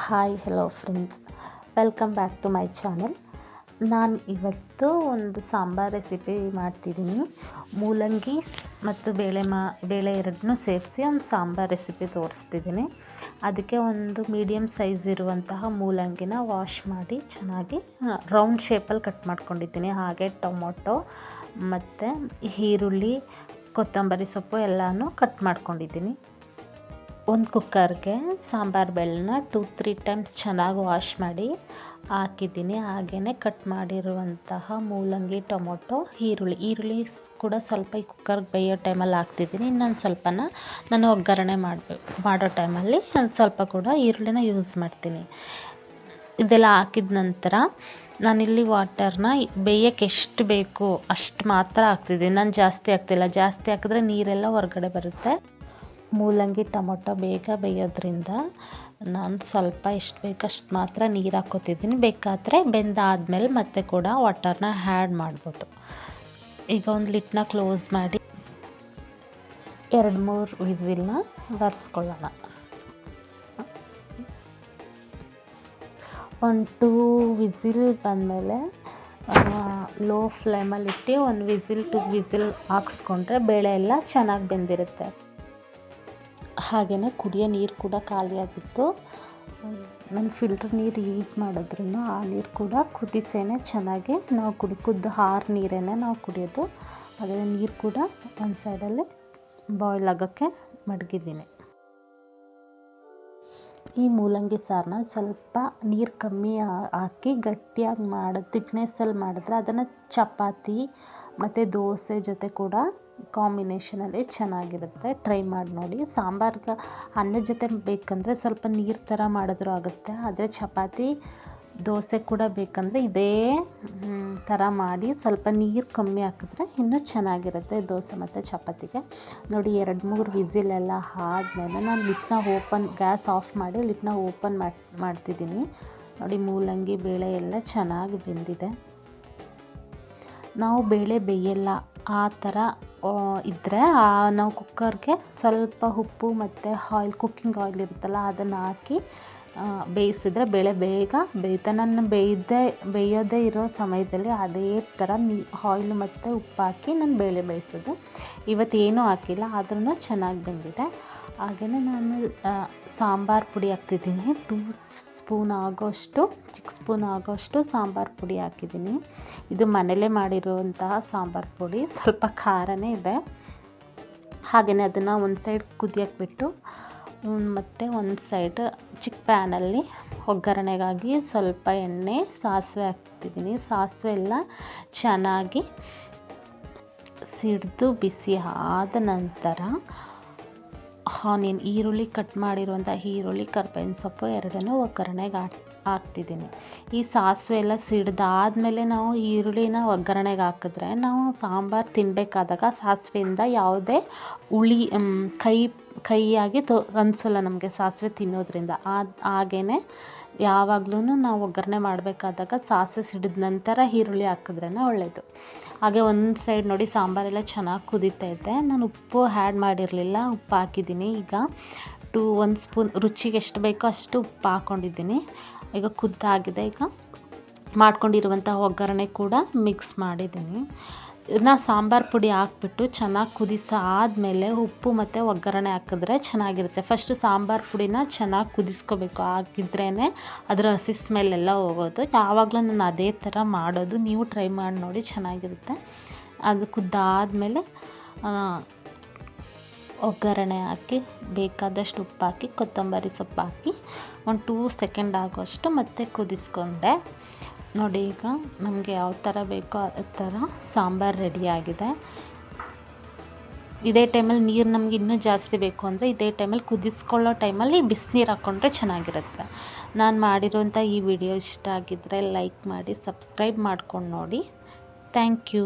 Hi hello friends welcome back to my channel ನಾನು ಇವತ್ತು ಒಂದು ಸಾಂಬಾರ್ ರೆಸಿಪಿ ಮಾಡ್ತಿದ್ದೀನಿ. ಮೂಲಂಗಿ ಮತ್ತು ಬೇಳೆ ಮಾ, ಬೇಳೆ ಎರಡನ್ನೂ ಸೇರಿಸಿ ಒಂದು ಸಾಂಬಾರ್ ರೆಸಿಪಿ ತೋರಿಸ್ತಿದ್ದೀನಿ. ಅದಕ್ಕೆ ಒಂದು ಮೀಡಿಯಮ್ ಸೈಜ್ ಇರುವಂತಹ ಮೂಲಂಗಿನ ವಾಶ್ ಮಾಡಿ ಚೆನ್ನಾಗಿ ರೌಂಡ್ ಶೇಪಲ್ಲಿ ಕಟ್ ಮಾಡ್ಕೊಂಡಿದ್ದೀನಿ. ಹಾಗೆ ಟೊಮೊಟೊ ಮತ್ತು ಈರುಳ್ಳಿ, ಕೊತ್ತಂಬರಿ ಸೊಪ್ಪು ಎಲ್ಲನೂ ಕಟ್ ಮಾಡ್ಕೊಂಡಿದ್ದೀನಿ. ಒಂದು ಕುಕ್ಕರ್ಗೆ ಸಾಂಬಾರು ಬೆಳ್ಳನ ಟೂ ತ್ರೀ ಟೈಮ್ಸ್ ಚೆನ್ನಾಗಿ ವಾಶ್ ಮಾಡಿ ಹಾಕಿದ್ದೀನಿ. ಹಾಗೆಯೇ ಕಟ್ ಮಾಡಿರುವಂತಹ ಮೂಲಂಗಿ, ಟೊಮೊಟೊ, ಈರುಳ್ಳಿ. ಈರುಳ್ಳಿ ಕೂಡ ಸ್ವಲ್ಪ ಈ ಕುಕ್ಕರ್ಗೆ ಬೇಯೋ ಟೈಮಲ್ಲಿ ಹಾಕ್ತಿದ್ದೀನಿ. ಇನ್ನೊಂದು ಸ್ವಲ್ಪನ ನಾನು ಒಗ್ಗರಣೆ ಮಾಡಬೇಕು ಮಾಡೋ ಟೈಮಲ್ಲಿ ಒಂದು ಸ್ವಲ್ಪ ಕೂಡ ಈರುಳ್ಳಿನ ಯೂಸ್ ಮಾಡ್ತೀನಿ. ಇದೆಲ್ಲ ಹಾಕಿದ ನಂತರ ನಾನಿಲ್ಲಿ ವಾಟರ್ನ ಬೇಯಕ್ಕೆ ಎಷ್ಟು ಬೇಕು ಅಷ್ಟು ಮಾತ್ರ ಹಾಕ್ತಿದ್ದೀನಿ. ನಾನು ಜಾಸ್ತಿ ಹಾಕ್ತಿಲ್ಲ. ಜಾಸ್ತಿ ಹಾಕಿದ್ರೆ ನೀರೆಲ್ಲ ಹೊರಗಡೆ ಬರುತ್ತೆ. ಮೂಲಂಗಿ ಟೊಮೊಟೊ ಬೇಗ ಬೇಯೋದ್ರಿಂದ ನಾನು ಸ್ವಲ್ಪ ಎಷ್ಟು ಬೇಕಷ್ಟು ಮಾತ್ರ ನೀರು ಹಾಕ್ಕೋತಿದ್ದೀನಿ. ಬೇಕಾದರೆ ಬೆಂದಾದಮೇಲೆ ಮತ್ತೆ ಕೂಡ ವಾಟರ್ನ ಹ್ಯಾಡ್ ಮಾಡ್ಬೋದು. ಈಗ ಒಂದು ಲಿಟ್ನ ಕ್ಲೋಸ್ ಮಾಡಿ ಎರಡು ಮೂರು ವಿಸಿಲ್ನ ಬರ್ಸ್ಕೊಳ್ಳೋಣ ಒಂದು ಟೂ ವಿಝಿಲ್ ಬಂದಮೇಲೆ ಲೋ ಫ್ಲೇಮಲ್ಲಿಟ್ಟು ಒಂದು ವಿಝಿಲ್ ಟು ವಿಸಿಲ್ ಹಾಕ್ಸ್ಕೊಂಡ್ರೆ ಬೇಳೆ ಎಲ್ಲ ಚೆನ್ನಾಗಿ ಬೆಂದಿರುತ್ತೆ. ಹಾಗೆಯೇ ಕುಡಿಯೋ ನೀರು ಕೂಡ ಖಾಲಿಯಾಗಿತ್ತು ನಾನು ಫಿಲ್ಟರ್ ನೀರು ಯೂಸ್ ಮಾಡಿದ್ರೂ ಆ ನೀರು ಕೂಡ ಕುದಿಸೇನೆ ಚೆನ್ನಾಗಿ. ನಾವು ಕುಡಿ ಕುದ್ದು ಹಾರು ನೀರೇ ನಾವು ಕುಡಿಯೋದು. ಹಾಗೆ ನೀರು ಕೂಡ ಒಂದು ಸೈಡಲ್ಲಿ ಬಾಯ್ಲ್ ಆಗೋಕ್ಕೆ ಮಡಗಿದ್ದೀನಿ. ಈ ಮೂಲಂಗಿ ಸಾರನ್ನ ಸ್ವಲ್ಪ ನೀರು ಕಮ್ಮಿ ಹಾಕಿ ಗಟ್ಟಿಯಾಗಿ ಮಾಡಿ ತಿಕ್ನೆಸ್ಸಲ್ಲಿ ಮಾಡಿದ್ರೆ ಅದನ್ನು ಚಪಾತಿ ಮತ್ತು ದೋಸೆ ಜೊತೆ ಕೂಡ ಕಾಂಬಿನೇಷನಲ್ಲಿ ಚೆನ್ನಾಗಿರುತ್ತೆ. ಟ್ರೈ ಮಾಡಿ ನೋಡಿ. ಸಾಂಬಾರ್ಗೆ ಅನ್ನದ ಜೊತೆ ಬೇಕಂದರೆ ಸ್ವಲ್ಪ ನೀರು ಥರ ಮಾಡಿದ್ರೂ ಆಗುತ್ತೆ. ಆದರೆ ಚಪಾತಿ, ದೋಸೆ ಕೂಡ ಬೇಕಂದರೆ ಇದೇ ಥರ ಮಾಡಿ ಸ್ವಲ್ಪ ನೀರು ಕಮ್ಮಿ ಹಾಕಿದ್ರೆ ಇನ್ನೂ ಚೆನ್ನಾಗಿರುತ್ತೆ ದೋಸೆ ಮತ್ತು ಚಪಾತಿಗೆ. ನೋಡಿ ಎರಡು ಮೂರು ವಿಸಿಲೆಲ್ಲ ಆದಮೇಲೆ ನಾನು ಲಿಟ್ನ ಓಪನ್, ಗ್ಯಾಸ್ ಆಫ್ ಮಾಡಿ ಲಿಟ್ನ ಓಪನ್ ಮಾಡಿ ಮಾಡ್ತಿದ್ದೀನಿ. ನೋಡಿ ಮೂಲಂಗಿ, ಬೇಳೆ ಎಲ್ಲ ಚೆನ್ನಾಗಿ ಬೆಂದಿದೆ. ನಾವು ಬೇಳೆ ಬೇಯಲ್ಲ, ಆ ಥರ ಇದ್ದರೆ ನಾವು ಕುಕ್ಕರ್ಗೆ ಸ್ವಲ್ಪ ಉಪ್ಪು ಮತ್ತು ಆಯಿಲ್, ಕುಕ್ಕಿಂಗ್ ಆಯಿಲ್ ಇರುತ್ತಲ್ಲ, ಅದನ್ನು ಹಾಕಿ ಬೇಯಿಸಿದ್ರೆ ಬೇಳೆ ಬೇಗ ಬೇಯುತ್ತೆ ನಾನು ಬೇಯ್ದೆ ಬೇಯೋದೇ ಇರೋ ಸಮಯದಲ್ಲಿ ಅದೇ ಥರ ನೀ, ಆಯಿಲ್ ಮತ್ತು ಉಪ್ಪು ಹಾಕಿ ನಾನು ಬೇಳೆ ಬೇಯಿಸೋದು. ಇವತ್ತು ಏನೂ ಹಾಕಿಲ್ಲ ಆದ್ರೂ ಚೆನ್ನಾಗಿ ಬಂದಿದೆ. ಹಾಗೆಯೇ ನಾನು ಸಾಂಬಾರು ಪುಡಿ ಹಾಕ್ತಿದ್ದೀನಿ. ಟೂ ಸ್ಪೂನ್ ಆಗೋಷ್ಟು ಚಿಕ್ಕ ಸ್ಪೂನ್ ಆಗೋಷ್ಟು ಸಾಂಬಾರು ಪುಡಿ ಹಾಕಿದ್ದೀನಿ. ಇದು ಮನೆಯಲ್ಲೇ ಮಾಡಿರುವಂತಹ ಸಾಂಬಾರು ಪುಡಿ. ಸ್ವಲ್ಪ ಖಾರನೇ ಇದೆ. ಹಾಗೆಯೇ ಅದನ್ನು ಒಂದು ಸೈಡ್ ಕುದಿಯಕ್ಕೆ ಬಿಟ್ಟು ಮತ್ತು ಒಂದು ಸೈಡ್ ಚಿಕ್ಕ ಪ್ಯಾನಲ್ಲಿ ಒಗ್ಗರಣೆಗಾಗಿ ಸ್ವಲ್ಪ ಎಣ್ಣೆ, ಸಾಸಿವೆ ಹಾಕ್ತಿದ್ದೀನಿ. ಸಾಸಿವೆ ಎಲ್ಲ ಚೆನ್ನಾಗಿ ಸಿಡಿದು ಬಿಸಿ ಆದ ನಂತರ ಆನಿಯನ್ ಈರುಳ್ಳಿ ಕಟ್ ಮಾಡಿರುವಂಥ ಈರುಳ್ಳಿ, ಕರ್ಬೇವಿನ ಸೊಪ್ಪು ಎರಡನ್ನೂ ಒಗ್ಗರಣೆಗೆ ಹಾಕ್ ಹಾಕ್ತಿದ್ದೀನಿ. ಈ ಸಾಸಿವೆ ಎಲ್ಲ ಸಿಡ್ದಾದಮೇಲೆ ನಾವು ಈರುಳ್ಳಿನ ಒಗ್ಗರಣೆಗೆ ಹಾಕಿದ್ರೆ ನಾವು ಸಾಂಬಾರು ತಿನ್ನಬೇಕಾದಾಗ ಸಾಸಿವೆಯಿಂದ ಯಾವುದೇ ಮ್, ಕೈ ಕೈಯಾಗಿ ತೋ ಅನಿಸಲ್ಲ ನಮಗೆ ಸಾಸಿವೆ ತಿನ್ನೋದ್ರಿಂದ. ಅದು ಹಾಗೇ ಯಾವಾಗ್ಲೂ ನಾವು ಒಗ್ಗರಣೆ ಮಾಡಬೇಕಾದಾಗ ಸಾಸಿವೆ ಸಿಡಿದ ನಂತರ ಈರುಳ್ಳಿ ಹಾಕಿದ್ರೇ ಒಳ್ಳೆಯದು ಹಾಗೆ ಒಂದು ಸೈಡ್ ನೋಡಿ ಸಾಂಬಾರೆಲ್ಲ ಚೆನ್ನಾಗಿ ಕುದೀತೈತೆ ನಾನು ಉಪ್ಪು ಆ್ಯಡ್ ಮಾಡಿರಲಿಲ್ಲ ಉಪ್ಪು ಹಾಕಿದ್ದೀನಿ. ಈಗ ಟು ಒಂದು ಸ್ಪೂನ್ ರುಚಿಗೆ ಎಷ್ಟು ಬೇಕೋ ಅಷ್ಟು ಉಪ್ಪು ಹಾಕ್ಕೊಂಡಿದ್ದೀನಿ. ಈಗ ಕುದ್ದಾಗಿದೆ ಈಗ. ಮಾಡ್ಕೊಂಡಿರುವಂಥ ಒಗ್ಗರಣೆ ಕೂಡ ಮಿಕ್ಸ್ ಮಾಡಿದ್ದೀನಿ. ಇದನ್ನ ಸಾಂಬಾರು ಪುಡಿ ಹಾಕ್ಬಿಟ್ಟು ಚೆನ್ನಾಗಿ ಕುದಿಸ ಆದಮೇಲೆ ಉಪ್ಪು ಮತ್ತು ಒಗ್ಗರಣೆ ಹಾಕಿದ್ರೆ ಚೆನ್ನಾಗಿರುತ್ತೆ. ಫಸ್ಟು ಸಾಂಬಾರು ಪುಡಿನ ಚೆನ್ನಾಗಿ ಕುದಿಸ್ಕೋಬೇಕು. ಹಾಕಿದ್ರೇ ಅದರ ಹಸಿ ಸ್ಮೆಲ್ಲೆಲ್ಲ ಹೋಗೋದು. ಯಾವಾಗಲೂ ನಾನು ಅದೇ ಥರ ಮಾಡೋದು. ನೀವು ಟ್ರೈ ಮಾಡಿ ನೋಡಿ ಚೆನ್ನಾಗಿರುತ್ತೆ. ಅದು ಕುದ್ದಾದಮೇಲೆ ಒಗ್ಗರಣೆ ಹಾಕಿ, ಬೇಕಾದಷ್ಟು ಉಪ್ಪು ಹಾಕಿ ಕೊತ್ತಂಬರಿ ಸೊಪ್ಪು ಹಾಕಿ ಒಂದು ಟೂ ಸೆಕೆಂಡ್ ಆಗೋಷ್ಟು ಮತ್ತೆ ಕುದಿಸ್ಕೊಂಡೆ. ನೋಡಿ, ಈಗ ನಮಗೆ ಯಾವ ಥರ ಬೇಕೋ ಆ ಥರ ಸಾಂಬಾರು ರೆಡಿಯಾಗಿದೆ ಇದೇ ಟೈಮಲ್ಲಿ ನೀರು ನಮ್ಗೆ ಇನ್ನೂ ಜಾಸ್ತಿ ಬೇಕು ಅಂದರೆ ಇದೇ ಟೈಮಲ್ಲಿ ಕುದಿಸ್ಕೊಳ್ಳೋ ಟೈಮಲ್ಲಿ ಬಿಸಿನೀರು ಹಾಕ್ಕೊಂಡ್ರೆ ಚೆನ್ನಾಗಿರುತ್ತೆ. ನಾನು ಮಾಡಿರೋಂಥ ಈ ವಿಡಿಯೋ ಇಷ್ಟ ಆಗಿದ್ದರೆ ಲೈಕ್ ಮಾಡಿ ಸಬ್ಸ್ಕ್ರೈಬ್ ಮಾಡ್ಕೊಂಡು ನೋಡಿ. Thank you